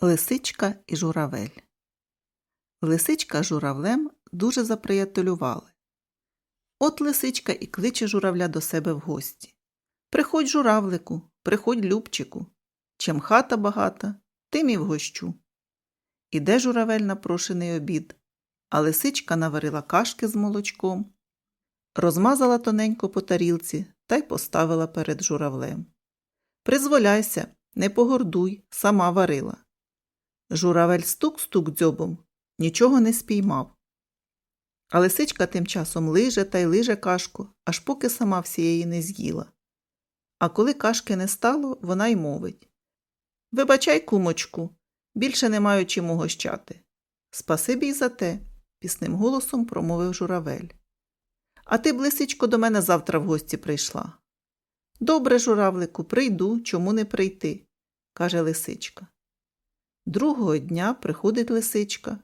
Лисичка і журавель. Лисичка з журавлем дуже заприятелювали. От лисичка і кличе журавля до себе в гості. Приходь, журавлику, приходь, любчику. Чим хата багата, тим і вгощу. Іде журавель на прошений обід, а лисичка наварила кашки з молочком, розмазала тоненько по тарілці та й поставила перед журавлем. Призволяйся, не погордуй, сама варила. Журавель стук-стук дзьобом, нічого не спіймав. А лисичка тим часом лиже та й лиже кашку, аж поки сама всієї не з'їла. А коли кашки не стало, вона й мовить Вибачай, кумочку, більше не маю чим угощати. Спасибі й за те, пісним голосом промовив журавель. А ти, б, лисичко, до мене завтра в гості прийшла. Добре, журавлику, прийду, чому не прийти, каже лисичка. Другого дня приходить лисичка,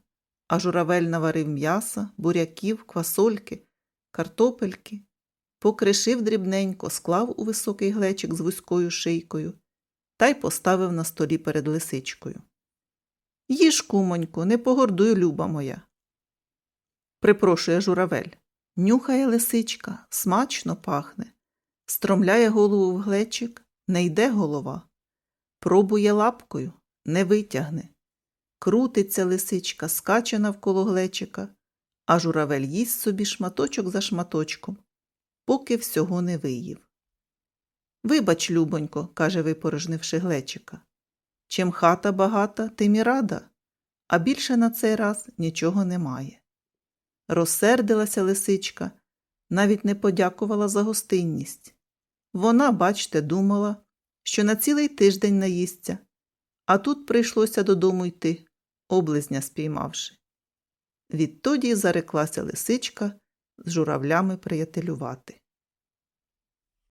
а журавель наварив м'яса, буряків, квасольки, картопельки, покришив дрібненько, склав у високий глечик з вузькою шийкою та й поставив на столі перед лисичкою. Їж, кумонько, не погордуй, люба моя. Припрошує журавель. Нюхає лисичка, смачно пахне, стромляє голову в глечик, не йде голова, пробує лапкою, не витягне. Крутиться лисичка, скаче навколо глечика, а журавель їсть собі шматочок за шматочком, поки всього не виїв. Вибач, любонько, каже, випорожнивши глечика. Чим хата багата, тим і рада, а більше на цей раз нічого немає. Розсердилася лисичка, навіть не подякувала за гостинність. Вона, бачте, думала, що на цілий тиждень наїсться, а тут прийшлося додому йти, облизня спіймавши. Відтоді зареклася лисичка з журавлями приятелювати.